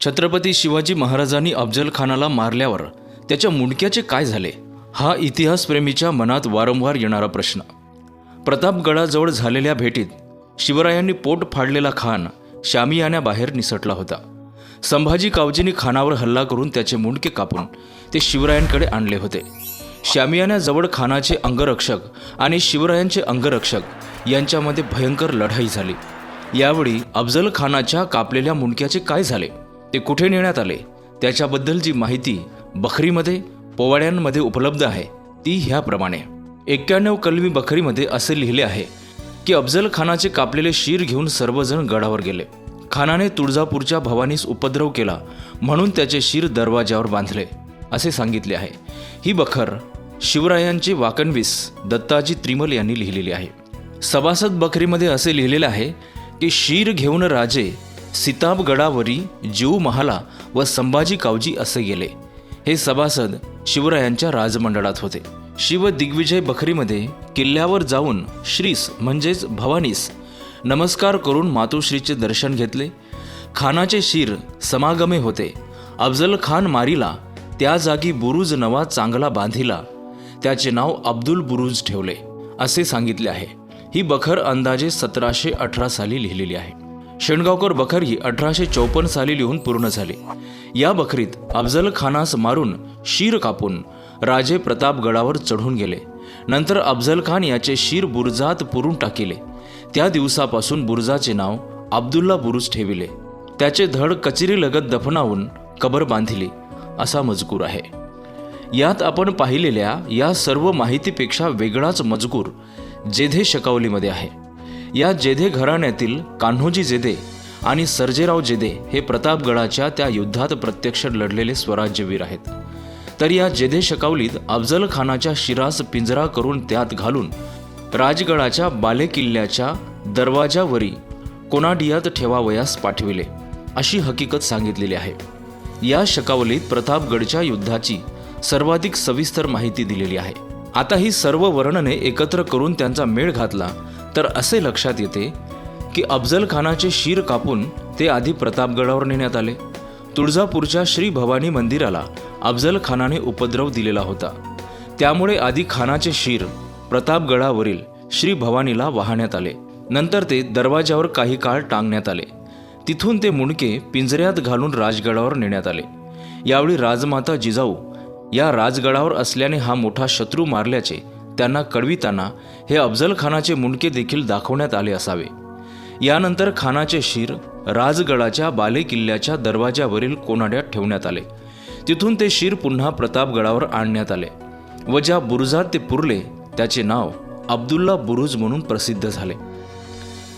छत्रपती शिवाजी महाराजांनी अफजल खानाला मारल्यावर त्याच्या मुंडक्याचे काय झाले? हा इतिहासप्रेमीच्या मनात वारंवार येणारा प्रश्न. प्रतापगडाजवळ झालेल्या भेटीत शिवरायांनी पोट फाडलेला खान शामियान्याबाहेर निसटला होता. संभाजी कावजींनी खानावर हल्ला करून त्याचे मुंडके कापून ते शिवरायांकडे आणले होते. शामियान्याजवळ खानाचे अंगरक्षक आणि शिवरायांचे अंगरक्षक यांच्यामध्ये भयंकर लढाई झाली. यावेळी अफजल खानाच्या कापलेल्या मुंडक्याचे काय झाले? ते कुठे नेण्यात आले? त्याच्याबद्दलची माहिती बखरीमध्ये पोवाड्यांमध्ये उपलब्ध आहे ती ह्याप्रमाणे. एक्क्याण्णव कलमी बखरीमध्ये असे लिहिले आहे की अफजल खानाचे कापलेले शीर घेऊन सर्वजण गडावर गेले. खानाने तुळजापूरच्या भवानीस उपद्रव केला म्हणून त्याचे शीर दरवाजावर बांधले असे सांगितले आहे. ही बखर शिवरायांचे वाकणवीस दत्ताजी त्रिमल यांनी लिहिलेली आहे. सभासद बखरीमध्ये असे लिहिलेले आहे की शीर घेऊन राजे सीताबगडावरी जीव महाला व संभाजी कावजी असे गेले. हे सभासद शिवरायांच्या राजमंडळात होते. शिव दिग्विजय बखरीमध्ये किल्ल्यावर जाऊन श्रीस म्हणजेच भवानीस नमस्कार करून मातोश्रीचे दर्शन घेतले. खानाचे शिर समागमे होते. अफजल खान मारीला त्या जागी बुरुज नवा चांगला बांधिला. त्याचे नाव अब्दुल बुरुज ठेवले असे सांगितले आहे. ही बखर अंदाजे सतराशे अठरा साली लिहिलेली आहे. शेणगावकर बखरी अठराशे चौपन्न साली लिहून पूर्ण झाली. या बखरीत अफजल खानास मारून शीर कापून राजे प्रतापगडावर चढून गेले. नंतर अफजल खान याचे शीर बुरजात पुरून टाकिले. त्या दिवसापासून बुरजाचे नाव अब्दुल्ला बुरुज ठेविले. त्याचे धड कचेरीलगत दफनावून कबर बांधिली असा मजकूर आहे. यात आपण पाहिलेल्या या सर्व माहितीपेक्षा वेगळाच मजकूर जेधे शकावलीमध्ये आहे. या जेधे घराण्यातील कान्होजी जेधे आणि सर्जेराव जेधे हे प्रतापगडाच्या त्या युद्धात प्रत्यक्ष लढलेले स्वराज्यवीर आहेत. तर या जेधे शकावलीत अफजल खानाच्या शिरास पिंजरा करून त्यात घालून राजगडाच्या बालेकिल्ल्याच्या दरवाजावरी कोनाडियात ठेवावयास पाठविले अशी हकीकत सांगितलेली आहे. या शकावलीत प्रतापगडच्या युद्धाची सर्वाधिक सविस्तर माहिती दिलेली आहे. आता ही सर्व वर्णने एकत्र करून त्यांचा मेळ घातला तर असे लक्षात येते की अफजल खानाचे शीर कापून ते आधी प्रतापगडावर नेण्यात आले. तुळजापूरच्या श्री भवानी मंदिराला अफजलखानाने उपद्रव दिलेला होता. त्यामुळे आधी खानाचे शीर प्रतापगडावरील श्री भवानीला वाहण्यात आले. नंतर ते दरवाजावर काही काळ टांगण्यात आले. तिथून ते मुंडके पिंजऱ्यात घालून राजगडावर नेण्यात आले. यावेळी राजमाता जिजाऊ या राजगडावर असल्याने हा मोठा शत्रू मारल्याचे त्यांना कळविताना हे अफजल खानाचे मुंडके देखील दाखवण्यात आले असावे. यानंतर खानाचे शिर राजगडाच्या बालेकिल्ल्याच्या दरवाजावरील कोनाड्यात ठेवण्यात आले. तिथून ते शिर पुन्हा प्रतापगडावर आणण्यात आले व ज्या बुरुजात ते पुरले त्याचे नाव अब्दुल्ला बुरुज म्हणून प्रसिद्ध झाले.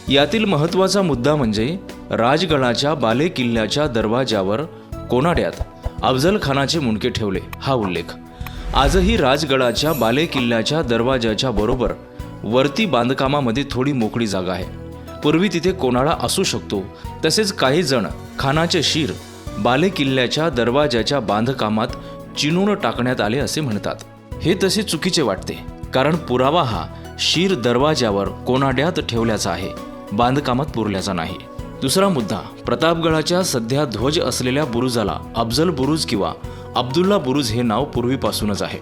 यातील महत्त्वाचा मुद्दा म्हणजे राजगडाच्या बालेकिल्ल्याच्या दरवाजावर कोनाड्यात अफजल खानाचे मुंडके ठेवले हा उल्लेख. आजही राजगडाच्या बालेकिल्ल्याच्या दरवाजाच्या बरोबर वरती बांधकामामध्ये थोडी मोकळी जागा आहे. पूर्वी तिथे कोणाळा असू शकतो तसेच काही जण खानाचे शिर बालेकिल्ल्याच्या दरवाजाच्या बांधकामात चिनून टाकण्यात आले असे म्हणतात. हे तसे चुकीचे वाटते कारण पुरावा हा शीर दरवाज्यावर कोनाड्यात ठेवल्याचा आहे बांधकामात पुरल्याचा नाही. दुसरा मुद्दा प्रतापगडाच्या सध्या ध्वज असलेल्या बुरुजाला अफजल बुरुज किंवा अब्दुल्ला बुरुज हे नाव पूर्वीपासूनच आहे.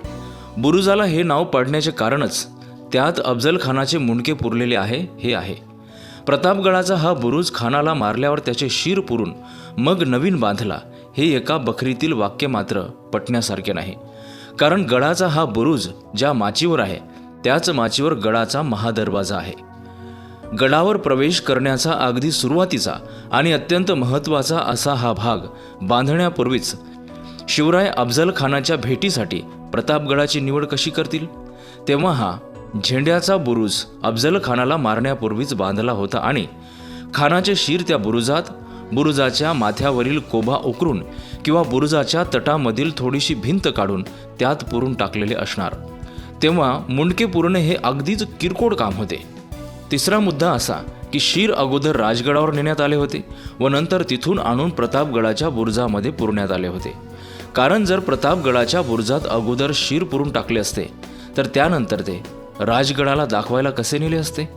बुरुजाला हे नाव पडण्याचे कारणच त्यात अफजल खानाचे मुंडके पुरलेले आहे हे आहे. प्रतापगडाचा हा बुरुज खानाला मारल्यावर त्याचे शिर पुरून मग नवीन बांधला हे एका बखरीतील वाक्य मात्र पटण्यासारखे नाही. कारण गडाचा हा बुरुज ज्या माचीवर आहे त्याच माचीवर गडाचा महादरवाजा आहे. गडावर प्रवेश करण्याचा अगदी सुरुवातीचा आणि अत्यंत महत्त्वाचा असा हा भाग बांधण्यापूर्वीच शिवराय अफजल खानाच्या भेटीसाठी प्रतापगडाची निवड कशी करतील? तेव्हा हा झेंड्याचा बुरुज अफजल खानाला मारण्यापूर्वीच बांधला होता आणि खानाचे शिर त्या बुरुजात बुरुजाच्या माथ्यावरील कोभा उकरून किंवा बुरुजाच्या तटामधील थोडीशी भिंत काढून त्यात पुरून टाकलेले असणार. तेव्हा मुंडके पुरणे हे अगदीच किरकोळ काम होते. तिसरा मुद्दा असा की शीर अगोदर राजगडावर नेण्यात आले होते व नंतर तिथून आणून प्रतापगडाच्या बुरुजामध्ये पुरण्यात आले होते. कारण जर प्रतापगडाच्या बुरुजात अगोदर शीर पुरून टाकले असते तर त्यानंतर ते राजगडाला दाखवायला कसे नेले असते?